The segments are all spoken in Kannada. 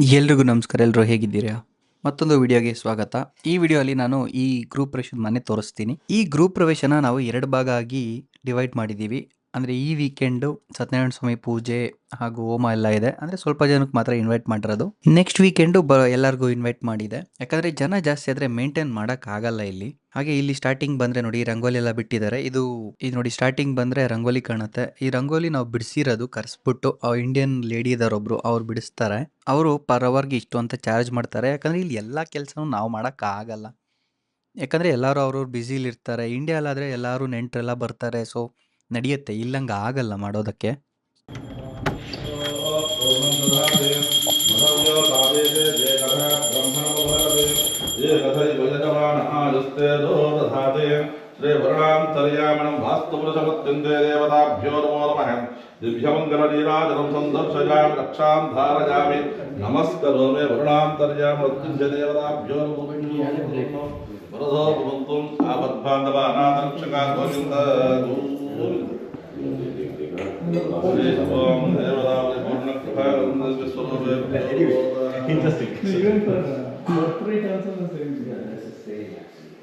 ಎಲ್ರಿಗೂ ನಮಸ್ಕಾರ ಎಲ್ಲರೂ ಹೇಗಿದ್ದೀರಾ? ಮತ್ತೊಂದು ವಿಡಿಯೋಗೆ ಸ್ವಾಗತ. ಈ ವಿಡಿಯೋಲಿ ನಾನು ಈ ಗ್ರೂಪ್ ಪ್ರವೇಶದ ಮನೆ ತೋರಿಸ್ತೀನಿ. ಈ ಗ್ರೂಪ್ ಪ್ರವೇಶನ ನಾವು ಎರಡು ಭಾಗ ಆಗಿ ಡಿವೈಡ್ ಮಾಡಿದ್ದೀವಿ. ಅಂದರೆ ಈ ವೀಕೆಂಡು ಸತ್ಯನಾರಾಯಣ ಸ್ವಾಮಿ ಪೂಜೆ ಹಾಗೂ ಹೋಮ ಎಲ್ಲ ಇದೆ. ಅಂದರೆ ಸ್ವಲ್ಪ ಜನಕ್ಕೆ ಮಾತ್ರ ಇನ್ವೈಟ್ ಮಾಡಿರೋದು. ನೆಕ್ಸ್ಟ್ ವೀಕೆಂಡು ಬ ಎಲ್ಲರಿಗೂ ಇನ್ವೈಟ್ ಮಾಡಿದೆ. ಯಾಕಂದರೆ ಜನ ಜಾಸ್ತಿ ಆದರೆ ಮೇಂಟೈನ್ ಮಾಡೋಕ್ಕಾಗಲ್ಲ ಇಲ್ಲಿ. ಹಾಗೆ ಇಲ್ಲಿ ಸ್ಟಾರ್ಟಿಂಗ್ ಬಂದರೆ ನೋಡಿ ರಂಗೋಲಿ ಎಲ್ಲ ಬಿಟ್ಟಿದ್ದಾರೆ. ಇದು ಇದು ನೋಡಿ ಸ್ಟಾರ್ಟಿಂಗ್ ಬಂದರೆ ರಂಗೋಲಿ ಕಾಣುತ್ತೆ. ಈ ರಂಗೋಲಿ ನಾವು ಬಿಡಿಸಿರೋದು ಕರೆಸ್ಬಿಟ್ಟು ಇಂಡಿಯನ್ ಲೇಡಿ ಇದಾರೆ ಒಬ್ರು, ಅವ್ರು ಬಿಡಿಸ್ತಾರೆ. ಅವರು ಪರ್ ಅವರ್ಗೆ ಇಷ್ಟು ಅಂತ ಚಾರ್ಜ್ ಮಾಡ್ತಾರೆ. ಯಾಕಂದರೆ ಇಲ್ಲಿ ಎಲ್ಲ ಕೆಲಸನೂ ನಾವು ಮಾಡೋಕ್ಕಾಗಲ್ಲ ಯಾಕಂದರೆ ಎಲ್ಲರೂ ಅವ್ರವ್ರು ಬ್ಯುಸಿಲಿರ್ತಾರೆ ಇಂಡಿಯಾಲಾದರೆ ಎಲ್ಲರೂ ನೆಂಟರೆಲ್ಲ ಬರ್ತಾರೆ. ಸೊ ನಡೆಯುತ್ತೆ ಇಲ್ಲಂಗ ಆಗಲ್ಲ ಮಾಡೋದಕ್ಕೆ ಶ್ರೀ ವರುಣಾಂ ತರ್ಯಾಮಣಂ ವಾಸ್ತುಪುರುಷಮತ್ಯಂತೆ ದೇವತಾಭ್ಯೋ ನಮೋ ನಮಃ ದಿವ್ಯಮಂಗಲ ನೀರಾಜನಂ ಸಂದರ್ಶಯಾಮಿ ರಕ್ಷಾಂ ಧಾರಯಾಮಿ ನಮಸ್ಕರೋಮೆ ವರುಣಾಂ ತರ್ಯಾಮ ಮೃತ್ಯುಂಜಯ ದೇವತಾಭ್ಯೋ ನಮೋ ವರದೋ ಭವಂತುಂ ಆ Interesting. So even for uh, portrait also the same. Yeah, that's the same actually.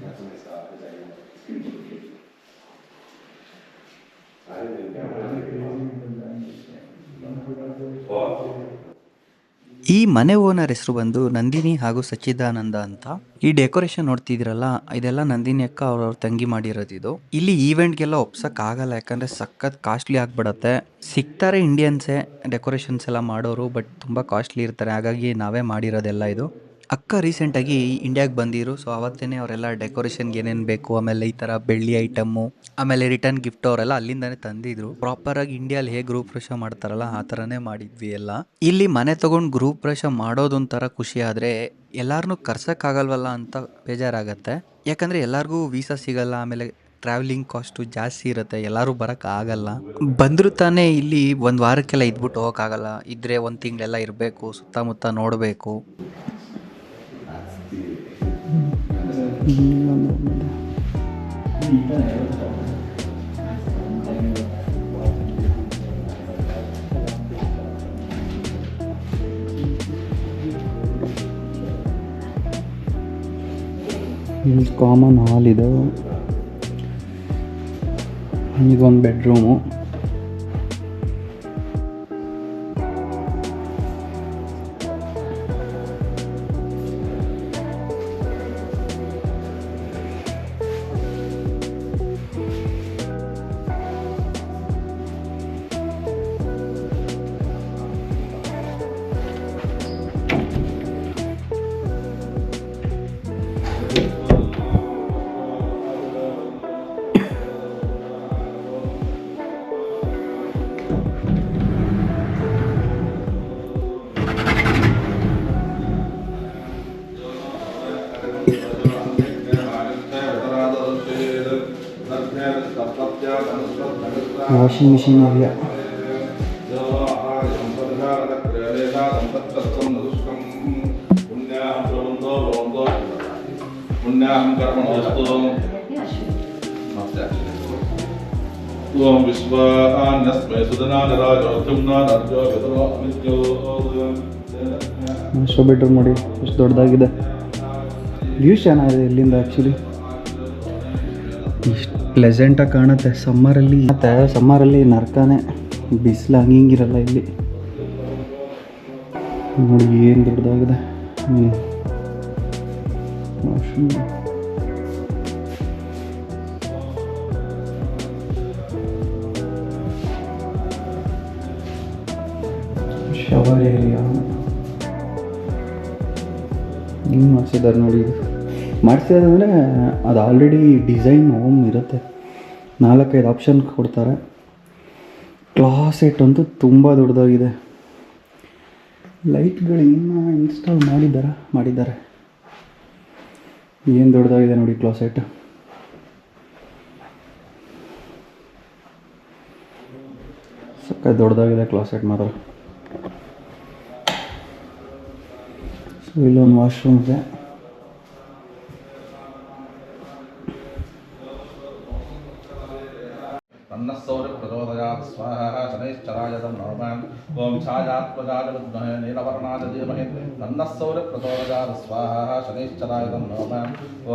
That's when I stopped because I didn't. I didn't. I didn't. What? ಈ ಮನೆ ಓನರ್ ಹೆಸರು ಬಂದು ನಂದಿನಿ ಹಾಗೂ ಸಚ್ಚಿದಾನಂದ ಅಂತ. ಈ ಡೆಕೋರೇಷನ್ ನೋಡ್ತಿದಿರಲ್ಲ ಇದೆಲ್ಲ ನಂದಿನಿ ಅಕ್ಕ ಅವ್ರವ್ರ ತಂಗಿ ಮಾಡಿರೋದಿದು ಇಲ್ಲಿ ಈವೆಂಟ್ಗೆಲ್ಲ ಒಪ್ಸಕ್ ಆಗಲ್ಲ, ಯಾಕಂದ್ರೆ ಸಖತ್ ಕಾಸ್ಟ್ಲಿ ಆಗ್ಬಿಡತ್ತೆ. ಸಿಗ್ತಾರೆ ಇಂಡಿಯನ್ಸೇ ಡೆಕೋರೇಷನ್ಸ್ ಎಲ್ಲ ಮಾಡೋರು ಬಟ್ ತುಂಬಾ ಕಾಸ್ಟ್ಲಿ ಇರ್ತಾರೆ. ಹಾಗಾಗಿ ನಾವೇ ಮಾಡಿರೋದೆಲ್ಲ ಇದು. ಅಕ್ಕ ರೀಸೆಂಟಾಗಿ ಇಂಡಿಯಾಗೆ ಬಂದಿರು ಸೊ ಅವತ್ತೇ ಅವರೆಲ್ಲ ಡೆಕೋರೇಷನ್ಗೆ ಏನೇನು ಬೇಕು, ಆಮೇಲೆ ಈ ಥರ ಬೆಳ್ಳಿ ಐಟಮ್ಮು ಆಮೇಲೆ ರಿಟರ್ನ್ ಗಿಫ್ಟ್ ಅವರೆಲ್ಲ ಅಲ್ಲಿಂದನೇ ತಂದಿದ್ರು. ಪ್ರಾಪರ್ ಆಗಿ ಇಂಡಿಯಾಲಿ ಹೇಗೆ ಗ್ರೂಪ್ ಪ್ರವೇಶ ಮಾಡ್ತಾರಲ್ಲ, ಆ ಥರನೇ ಮಾಡಿದ್ವಿ ಎಲ್ಲ. ಇಲ್ಲಿ ಮನೆ ತೊಗೊಂಡು ಗ್ರೂಪ್ ಪ್ರವೇಶ ಮಾಡೋದೊಂಥರ ಖುಷಿ ಆದರೆ ಎಲ್ಲಾರನ್ನೂ ಕರ್ಸೋಕ್ಕಾಗಲ್ವಲ್ಲ ಅಂತ ಬೇಜಾರಾಗತ್ತೆ. ಯಾಕಂದರೆ ಎಲ್ಲರಿಗೂ ವೀಸಾ ಸಿಗಲ್ಲ, ಆಮೇಲೆ ಟ್ರಾವೆಲಿಂಗ್ ಕಾಸ್ಟು ಜಾಸ್ತಿ ಇರುತ್ತೆ, ಎಲ್ಲರೂ ಬರೋಕ್ಕೆ ಆಗಲ್ಲ. ಬಂದರೂ ತಾನೇ ಇಲ್ಲಿ ಒಂದು ವಾರಕ್ಕೆಲ್ಲ ಇದ್ಬಿಟ್ಟು ಹೋಗೋಕ್ಕಾಗಲ್ಲ. ಇದ್ರೆ ಒಂದು ತಿಂಗಳೆಲ್ಲ ಇರಬೇಕು, ಸುತ್ತಮುತ್ತ ನೋಡಬೇಕು. ಇಲ್ಲಿ ಕಾಮನ್ ಹಾಲ್ ಇದು. ಇದೊಂದು ಬೆಡ್ರೂಮು ವಾಷಿಂಗ್ ಮಿಷಿನ್ ಇದೆಯಾ पुण्याहं कर्मणोऽस्तु ओम विश्वान्यस्मै सुदनानिराजोऽत्युम्ना नर्जो विदरो अमित्यो ಮಾಸ್ಟರ್ ಬೆಡ್ರೂಮ್ ನೋಡಿ ಎಷ್ಟು ದೊಡ್ಡದಾಗಿದೆ ವ್ಯೂಸ್ ಚೆನ್ನಾಗಿದೆ ಇಲ್ಲಿಂದ ಆ್ಯಕ್ಚುಲಿ ಇಷ್ಟು ಪ್ಲೆಸೆಂಟಾಗಿ ಕಾಣುತ್ತೆ. ಸಮ್ಮರಲ್ಲಿ ಮತ್ತು ಸಮ್ಮರಲ್ಲಿ ನರ್ಕನೇ ಬಿಸಿಲು ಹಂಗಿಂಗಿರಲ್ಲ ಇಲ್ಲಿ. ನೋಡಿ ಏನು ದೊಡ್ಡದಾಗಿದೆ. ಶವರ್ ಏರಿಯಾ ಹಿಂಗೆ ಮಾಡಿಸಿದ್ದಾರೆ ನೋಡಿ ಮಾಡಿಸಿದ್ದಾರೆ ಅಂದರೆ ಅದು ಆಲ್ರೆಡಿ ಡಿಸೈನ್ ಹೋಮ್ ಇರುತ್ತೆ. ನಾಲ್ಕೈದು ಆಪ್ಷನ್ ಕೊಡ್ತಾರೆ. ಕ್ಲಾಸೆಟ್ ಅಂತೂ ತುಂಬ ದೊಡ್ಡದಾಗಿದೆ. ಲೈಟ್ಗಳು ಇನ್ನೂ ಇನ್ಸ್ಟಾಲ್ ಮಾಡಿದ್ದಾರ? ಮಾಡಿದ್ದಾರೆ. ಏನು ದೊಡ್ಡದಾಗಿದೆ ನೋಡಿ ಕ್ಲಾಸೆಟ್ ಸಕ್ಕ ದೊಡ್ಡದಾಗಿದೆ ಕ್ಲಾಸೆಟ್ ಮಾತ್ರ. ಸೊ ಇಲ್ಲೊಂದು ವಾಶ್ರೂಮ್ छायात्मजागरुद्महे नीलवर्णादधीमहे तन्नः सौर्यप्रचोदयात् स्वाहा शनैश्चराय तन्नोम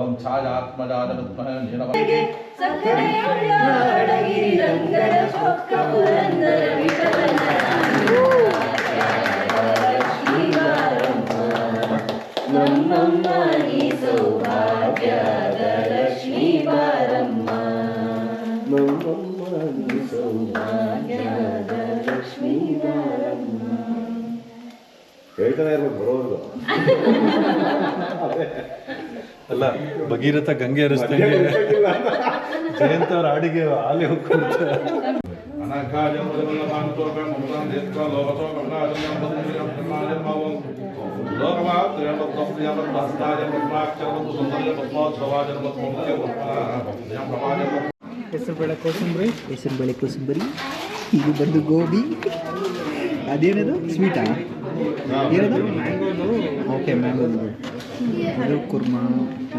ॐ छायात्मजागरुद्महे नीलवर्णः ಹೇಳ್ತಾನೆ ಇರ್ಬೇಕು ಬರೋದು ಅಲ್ಲ ಭಗೀರಥ ಗಂಗೆ ಹರಿಸ್ದಂಗೆ ಜಯಂತ ಅವ್ರ ಹಾಡಿಗೆ ಆಲೆ ಹೋಗ್ಕೊಡ್ತಾರೆ ಹೆಸರುಬೇಳೆ ಹೆಸರುಬೇಳೆ ಕೋಸಂಬರಿ ಇದು ಬಂದು ಗೋಬಿ ಅದೇನದು? ಸ್ವೀಟಾ? ಓಕೆ ಮ್ಯಾಂಗೋದು ಇದು ಕುರ್ಮಾ,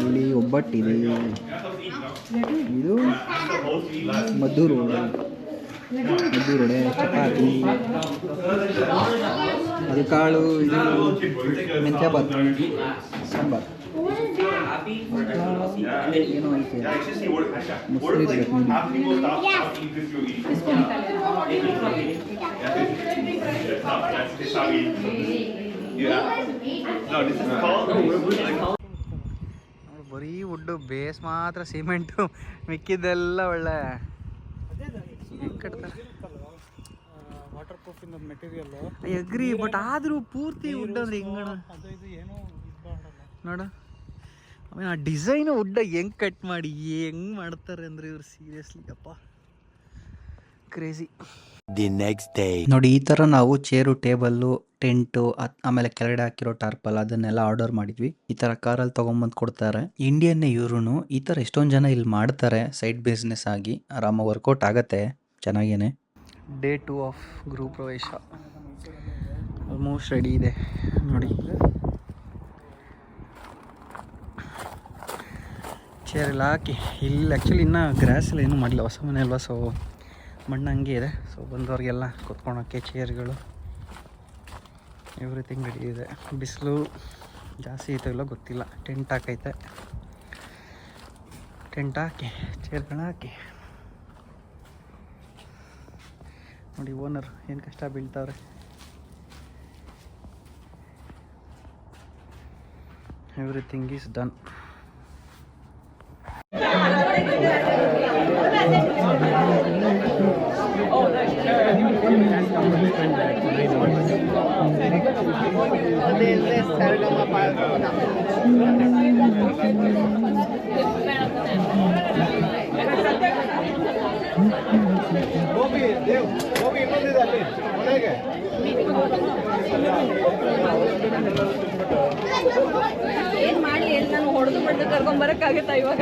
ಇಲ್ಲಿ ಒಬ್ಬಟ್ಟಿದೆ. ಇದು ಮದ್ದೂರು ವಡೆ. ಮದ್ದೂರು ಚಪಾತಿ. ಅದು ಕಾಳು, ಇದು ಮೆಂತ್ಯ ಬಾತ್ ಸಾಂಬಾರ್. ಏನೋ this is called. ಬರೀ ವುಡ್ಡು ಬೇಸ್ ಮಾತ್ರ ಸಿಮೆಂಟು ಮಿಕ್ಕಿದ್ದೆಲ್ಲ ಒಳ್ಳೆ. ಹೆಂಗ್ ಕಟ್ತಾರೆ ವಾಟರ್ ಪ್ರೂಫ್ ಇಂದ ಮೆಟೀರಿಯಲ್ ಅಗ್ರಿ ಬಟ್ ಆದರೂ ಪೂರ್ತಿ ವುಡ್ ಅಂದ್ರೆ ಹಿಂಗಣ? ಅದು ಏನೋ ಇದು ನೋಡು. ಆಮೇಲೆ ಆ ಡಿಸೈನ್ ಉಡ್ಡ ಹೆಂಗ್ ಕಟ್ ಮಾಡಿ ಹೆಂಗ್ ಮಾಡ್ತಾರೆ ಅಂದ್ರೆ ಇವ್ರು ಸೀರಿಯಸ್ಲಿ ಅಪ್ಪ. ಕ್ರೇಜಿ ದಿ ನೆಕ್ಸ್ಟ್ ಡೇ ನೋಡಿ ಈ ಥರ ನಾವು ಚೇರು ಟೇಬಲ್ಲು ಟೆಂಟು ಆಮೇಲೆ ಕೆಳಗಡೆ ಹಾಕಿರೋ ಟಾರ್ಪಲ್ ಅದನ್ನೆಲ್ಲ ಆರ್ಡರ್ ಮಾಡಿದ್ವಿ. ಈ ಥರ ಕಾರಲ್ಲಿ ತೊಗೊಂಬಂದು ಕೊಡ್ತಾರೆ. ಇಂಡಿಯನ್ನೇ ಇವ್ರು ಈ ಥರ ಎಷ್ಟೊಂದು ಜನ ಇಲ್ಲಿ ಮಾಡ್ತಾರೆ ಸೈಡ್ ಬಿಸ್ನೆಸ್ ಆಗಿ. ಆರಾಮ ವರ್ಕೌಟ್ ಆಗತ್ತೆ ಚೆನ್ನಾಗೇನೆ. ಡೇ ಟು ಆಫ್ ಗೃಹ ಪ್ರವೇಶ. ಆಲ್ಮೋಸ್ಟ್ ರೆಡಿ ಇದೆ. ನೋಡಿ. ಚೇರ್ ಎಲ್ಲ ಹಾಕಿ. ಇಲ್ಲಿ ಆ್ಯಕ್ಚುಲಿ ಇನ್ನೂ ಗ್ರಾಸ್ ಎಲ್ಲ ಏನೂ ಮಾಡಿಲ್ಲ. ಹೊಸ ಮನೆ ಅಲ್ವಾ? ಸೊ ಮಣ್ಣು ಹಂಗೆ ಇದೆ. ಸೊ ಬಂದವ್ರಿಗೆಲ್ಲ ಕುತ್ಕೊಳಕ್ಕೆ ಚೇರ್ಗಳು ಎವ್ರಿಥಿಂಗ್ ರೆಡಿ ಇದೆ. ಬಿಸಿಲು ಜಾಸ್ತಿ ಐತೆ ಇಲ್ಲ ಗೊತ್ತಿಲ್ಲ. ಟೆಂಟ್ ಹಾಕೈತೆ. ಟೆಂಟ್ ಹಾಕಿ, ಚೇರ್ಗಳನ್ನ ಹಾಕಿ. ನೋಡಿ ಓನರ್ ಏನು ಕಷ್ಟ ಬೀಳ್ತಾವ್ರೆ. ಎವ್ರಿಥಿಂಗ್ ಈಸ್ ಡನ್ ಏನ್ ಮಾಡಿ ಎಲ್ಲಿ ನಾನು ಹೊಡೆದು ಬಡ್ದು ಕರ್ಕೊಂಡ್ ಬರಕ್ಕಾಗತ್ತಾ ಇವಾಗ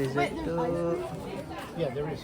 Is it? Yeah, there is.